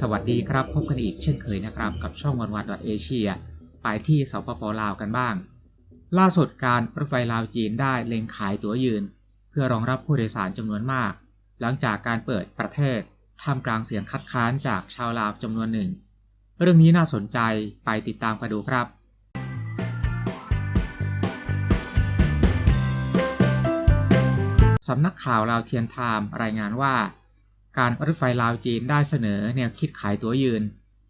สวัสดีครับ พบกันอีกเช่นเคยนะครับ กับช่องวันวันดอทเอเชียไปที่สปปลาวกันบ้าง ล่าสุดการรถไฟลาวจีนได้เล็งขายตั๋วยืน เพื่อรองรับผู้โดยสารจำนวนมาก หลังจากการเปิดประเทศท่ามกลางเสียงคัดค้านจากชาวลาวจำนวนหนึ่ง เรื่องนี้น่าสนใจไปติดตามกันดูครับ สำนักข่าวลาวเทียนไทม์รายงานว่า การรถไฟลาวจีนได้เสนอแนวคิดขายตั๋วยืน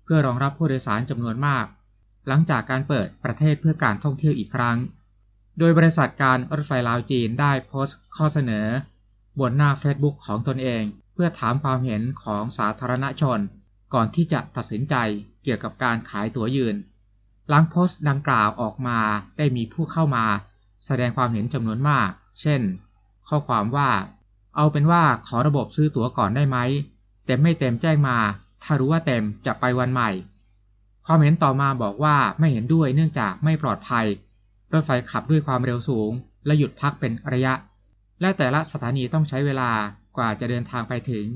เพื่อรองรับผู้โดยสารจำนวนมาก หลังจากการเปิดประเทศเพื่อการท่องเที่ยวอีกครั้ง โดยบริษัทการรถไฟลาวจีนได้โพสต์ข้อเสนอ บนหน้า Facebook ของตนเอง เพื่อถามความเห็นของสาธารณชน ก่อนที่จะตัดสินใจเกี่ยวกับการขายตั๋วยืน หลังโพสต์ดังกล่าวออกมาได้มีผู้เข้ามา แสดงความเห็นจำนวนมาก เช่น ข้อความว่า เอาเป็นว่าขอระบบซื้อตั๋วก่อนได้ไหมเต็มไม่เต็มแจ้งมา ถ้ารู้ว่าเต็มจะไปวันใหม่ ความเห็นต่อมาบอกว่าไม่เห็นด้วยเนื่องจากไม่ปลอดภัย รถไฟขับด้วยความเร็วสูง และหยุดพักเป็นระยะ และแต่ละสถานีต้องใช้เวลากว่าจะเดินทางไปถึง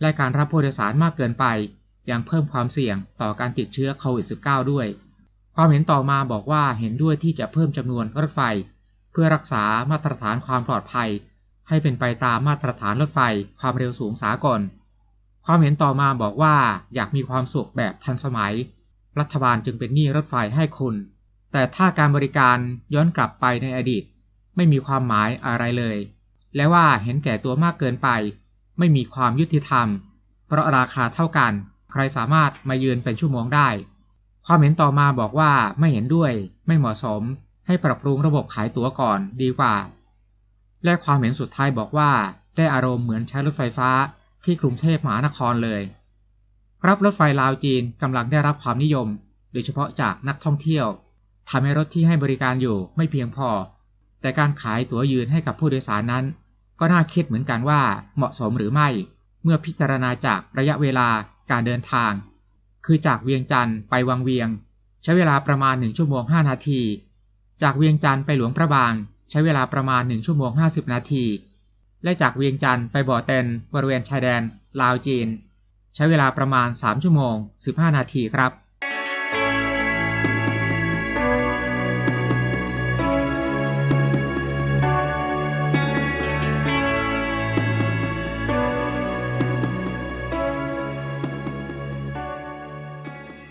และการรับผู้โดยสารมากเกินไป ยังเพิ่มความเสี่ยงต่อการติดเชื้อโควิด -19 ด้วย ความเห็นต่อมาบอกว่าเห็นด้วยที่จะเพิ่มจำนวนรถไฟ เพื่อรักษามาตรฐานความปลอดภัย ให้เป็นไปตามมาตรฐานรถไฟความเร็วสูงสากล ความเห็นต่อมาบอกว่าอยากมีความสุขแบบทันสมัย รัฐบาลจึงเป็นหนี้รถไฟให้คุณ แต่ถ้าการบริการย้อนกลับไปในอดีต ไม่มีความหมายอะไรเลย และว่าเห็นแก่ตัวมากเกินไป ไม่มีความยุติธรรม เพราะราคาเท่ากัน ใครสามารถมายืนเป็นชั่วโมงได้ ความเห็นต่อมาบอกว่าไม่เห็นด้วย ไม่เหมาะสม ให้ปรับปรุงระบบขายตั๋วก่อนดีกว่า และความเห็นสุดท้ายบอกว่า ได้อารมณ์เหมือนใช้รถไฟฟ้าที่กรุงเทพมหานครเลย รับรถไฟลาวจีนกำลังได้รับความนิยม โดยเฉพาะจากนักท่องเที่ยวทำให้รถที่ให้บริการอยู่ไม่เพียงพอ แต่การขายตั๋วยืนให้กับผู้โดยสารนั้น ก็น่าคิดเหมือนกันว่าเหมาะสมหรือไม่ เมื่อพิจารณาจากระยะเวลาการเดินทาง คือจากเวียงจันทร์ไปวังเวียง ใช้เวลาประมาณ1ชั่วโมง5นาที จากเวียงจันทร์ไปหลวงพระบาง ใช้เวลาประมาณ 1 ชั่วโมง 50 นาที และจากเวียงจันทร์ไปบ่อเต็นบริเวณชายแดน ลาวจีน ใช้เวลาประมาณ 3 ชั่วโมง 15 นาทีครับ